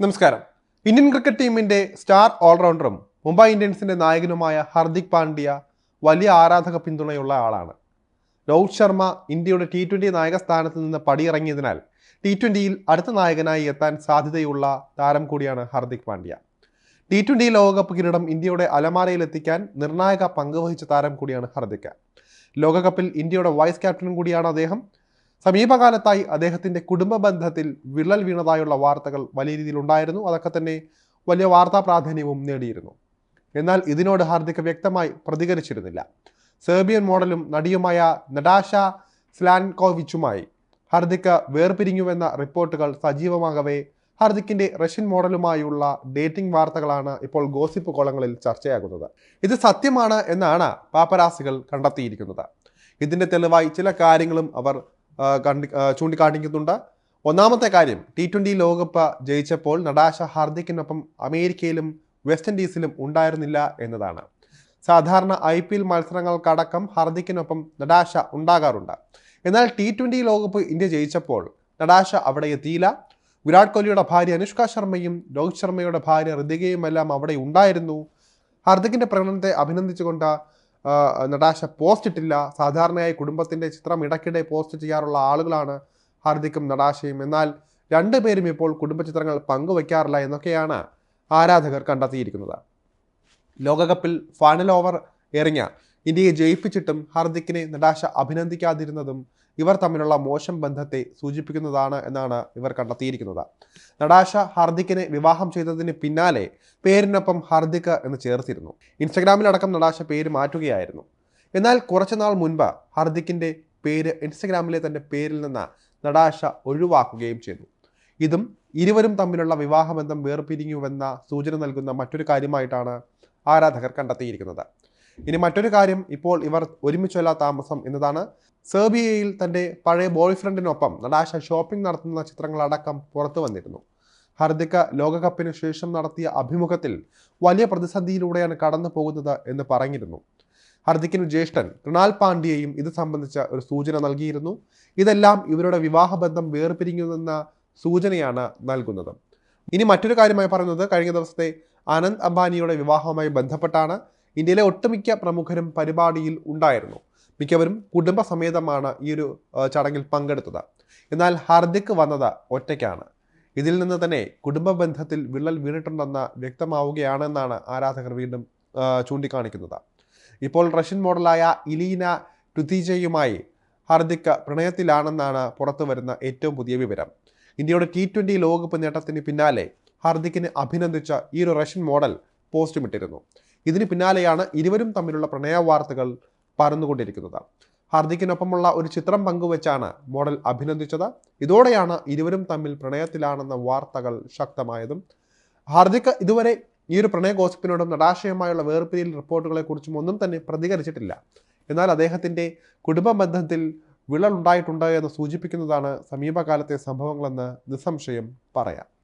നമസ്കാരം. Indian cricket ടീമിന്റെ star ഓൾറൗണ്ടറും മുംബൈ ഇന്ത്യൻസിന്റെ നായകനുമായ ഹർദിക് പാണ്ഡ്യ വലിയ ആരാധക പിന്തുണയുള്ള ആളാണ്. രോഹിത് ശർമ്മ ഇന്ത്യയുടെ ടി ട്വന്റി നായക സ്ഥാനത്ത് നിന്ന് പടിയിറങ്ങിയതിനാൽ ടി ട്വന്റിയിൽ അടുത്ത നായകനായി എത്താൻ സാധ്യതയുള്ള താരം കൂടിയാണ് ഹർദിക് പാണ്ഡ്യ. ടി ട്വന്റി ലോകകപ്പ് കിരീടം ഇന്ത്യയുടെ അലമാരയിലെത്തിക്കാൻ നിർണായക പങ്ക് വഹിച്ച താരം കൂടിയാണ് ഹർദിക്. ലോകകപ്പിൽ ഇന്ത്യയുടെ വൈസ് ക്യാപ്റ്റനും കൂടിയാണ് അദ്ദേഹം. സമീപകാലത്തായി അദ്ദേഹത്തിന്റെ കുടുംബ ബന്ധത്തിൽ വിള്ളൽ വീണതായുള്ള വാർത്തകൾ വലിയ രീതിയിൽ ഉണ്ടായിരുന്നു അതൊക്കെ തന്നെ വലിയ വാർത്താ പ്രാധാന്യവും നേടിയിരുന്നു. എന്നാൽ ഇതിനോട് ഹാർദിക് വ്യക്തമായി പ്രതികരിച്ചിരുന്നില്ല. സെർബിയൻ മോഡലും നടിയുമായ നടാഷ സ്ലാൻകോവിച്ചുമായി ഹാർദിക് വേർപിരിഞ്ഞുവെന്ന റിപ്പോർട്ടുകൾ സജീവമാകവേ ഹാർദിക്കിന്റെ റഷ്യൻ മോഡലുമായുള്ള ഡേറ്റിംഗ് വാർത്തകളാണ് ഇപ്പോൾ ഗോസിപ്പ് കോളങ്ങളിൽ ചർച്ചയാകുന്നത്. ഇത് സത്യമാണ് എന്നാണ് പാപ്പരാസികൾ കണ്ടെത്തിയിരിക്കുന്നത്. ഇതിന്റെ തെളിവായി ചില കാര്യങ്ങളും അവർ കണ്ടി ചൂണ്ടിക്കാണിക്കുന്നുണ്ട്. ഒന്നാമത്തെ കാര്യം ടി ട്വന്റി ലോകകപ്പ് ജയിച്ചപ്പോൾ നടാശ ഹാർദിക്കിനൊപ്പം അമേരിക്കയിലും വെസ്റ്റ് ഇൻഡീസിലും ഉണ്ടായിരുന്നില്ല എന്നതാണ്. സാധാരണ ഐ പി എൽ മത്സരങ്ങൾക്കടക്കം ഹാർദിക്കിനൊപ്പം നടാശ ഉണ്ടാകാറുണ്ട്. എന്നാൽ ടി ട്വന്റി ലോകകപ്പ് ഇന്ത്യ ജയിച്ചപ്പോൾ നടാശ അവിടെ എത്തിയില്ല. വിരാട് കോഹ്ലിയുടെ ഭാര്യ അനുഷ്ക ശർമ്മയും രോഹിത് ശർമ്മയുടെ ഭാര്യ ഋതികയും എല്ലാം അവിടെ ഉണ്ടായിരുന്നു. ഹാർദിക്കിന്റെ പ്രകടനത്തെ അഭിനന്ദിച്ചുകൊണ്ട് നടാശ പോസ്റ്റ് ഇട്ടില്ല. സാധാരണയായി കുടുംബത്തിന്റെ ചിത്രം ഇടയ്ക്കിടെ പോസ്റ്റ് ചെയ്യാറുള്ള ആളുകളാണ് ഹാർദിക്കും നടാശയും. എന്നാൽ രണ്ടുപേരും ഇപ്പോൾ കുടുംബ ചിത്രങ്ങൾ പങ്കുവയ്ക്കാറില്ല എന്നൊക്കെയാണ് ആരാധകർ കണ്ടെത്തിയിരിക്കുന്നത്. ലോകകപ്പിൽ ഫൈനൽ ഓവർ എറിഞ്ഞ ഇന്ത്യയെ ജയിപ്പിച്ചിട്ടും ഹാർദിക്കിനെ നടാശ അഭിനന്ദിക്കാതിരുന്നതും ഇവർ തമ്മിലുള്ള മോശം ബന്ധത്തെ സൂചിപ്പിക്കുന്നതാണ് എന്നാണ് ഇവർ കണ്ടെത്തിയിരിക്കുന്നത്. നടാശ ഹാർദിക്കിനെ വിവാഹം ചെയ്തതിന് പിന്നാലെ പേരിനൊപ്പം ഹാർദിക് എന്ന് ചേർത്തിരുന്നു. ഇൻസ്റ്റഗ്രാമിലടക്കം നടാശ പേര് മാറ്റുകയായിരുന്നു. എന്നാൽ കുറച്ചുനാൾ മുൻപ് ഹാർദിക്കിന്റെ പേര് ഇൻസ്റ്റഗ്രാമിലെ തന്റെ പേരിൽ നിന്ന് നടാശ ഒഴിവാക്കുകയും ചെയ്തു. ഇതും ഇരുവരും തമ്മിലുള്ള വിവാഹബന്ധം വേർപിരിഞ്ഞുവെന്ന സൂചന നൽകുന്ന മറ്റൊരു കാര്യമായിട്ടാണ് ആരാധകർ കണ്ടെത്തിയിരിക്കുന്നത്. ഇനി മറ്റൊരു കാര്യം ഇപ്പോൾ ഇവർ ഒരുമിച്ചല്ല താമസം എന്നതാണ്. സെർബിയയിൽ തന്റെ പഴയ ബോയ് ഫ്രണ്ടിനൊപ്പം നടാശ ഷോപ്പിംഗ് നടത്തുന്ന ചിത്രങ്ങളടക്കം പുറത്തു വന്നിരുന്നു. ഹർദിക്ക ലോകകപ്പിന് ശേഷം നടത്തിയ അഭിമുഖത്തിൽ വലിയ പ്രതിസന്ധിയിലൂടെയാണ് കടന്നു പോകുന്നത് എന്ന് പറഞ്ഞിരുന്നു. ഹർദിക്കിന് ജ്യേഷ്ഠൻ കൃണാൽ പാണ്ഡ്യയും ഇത് സംബന്ധിച്ച ഒരു സൂചന നൽകിയിരുന്നു. ഇതെല്ലാം ഇവരുടെ വിവാഹബന്ധം വേർപിരിഞ്ഞുവെന്ന സൂചനയാണ് നൽകുന്നത്. ഇനി മറ്റൊരു കാര്യമായി പറയുന്നത് കഴിഞ്ഞ ദിവസത്തെ അനന്ത് അംബാനിയുടെ വിവാഹവുമായി ബന്ധപ്പെട്ടാണ്. ഇന്ത്യയിലെ ഒട്ടുമിക്ക പ്രമുഖരും പരിപാടിയിൽ ഉണ്ടായിരുന്നു. മിക്കവരും കുടുംബസമേതമാണ് ഈ ഒരു ചടങ്ങിൽ പങ്കെടുത്തത്. എന്നാൽ ഹാർദിക് വന്നത് ഒറ്റയ്ക്കാണ്. ഇതിൽ നിന്ന് തന്നെ കുടുംബ ബന്ധത്തിൽ വിള്ളൽ വീണിട്ടുണ്ടെന്ന് വ്യക്തമാവുകയാണെന്നാണ് ആരാധകർ വീണ്ടും ചൂണ്ടിക്കാണിക്കുന്നത്. ഇപ്പോൾ റഷ്യൻ മോഡലായ ഇലീന ടുതീജയുമായി ഹാർദിക് പ്രണയത്തിലാണെന്നാണ് പുറത്തു വരുന്ന ഏറ്റവും പുതിയ വിവരം. ഇന്ത്യയുടെ ടി ട്വന്റി ലോകകപ്പ് നേട്ടത്തിന് പിന്നാലെ ഹാർദിക്കിനെ അഭിനന്ദിച്ച ഈ ഒരു റഷ്യൻ മോഡൽ പോസ്റ്റും ഇട്ടിരുന്നു ഇതിന് പിന്നാലെയാണ് ഇരുവരും തമ്മിലുള്ള പ്രണയ വാർത്തകൾ പരന്നുകൊണ്ടിരിക്കുന്നത്. ഹാർദിക്കിനൊപ്പമുള്ള ഒരു ചിത്രം പങ്കുവച്ചാണ് മോഡൽ അഭിനന്ദിച്ചത്. ഇതോടെയാണ് ഇരുവരും തമ്മിൽ പ്രണയത്തിലാണെന്ന വാർത്തകൾ ശക്തമായതും. ഹാർദിക് ഇതുവരെ ഈ ഒരു പ്രണയ ഗോസിപ്പിനോടും നടാശയമായുള്ള വേർപിരിയൽ റിപ്പോർട്ടുകളെക്കുറിച്ചും ഒന്നും തന്നെ പ്രതികരിച്ചിട്ടില്ല. എന്നാൽ അദ്ദേഹത്തിന്റെ കുടുംബ ബന്ധത്തിൽ വിള്ളൽ ഉണ്ടായിട്ടുണ്ട് എന്ന് സൂചിപ്പിക്കുന്നതാണ് സമീപകാലത്തെ സംഭവങ്ങളെന്ന് നിസ്സംശയം പറയാം.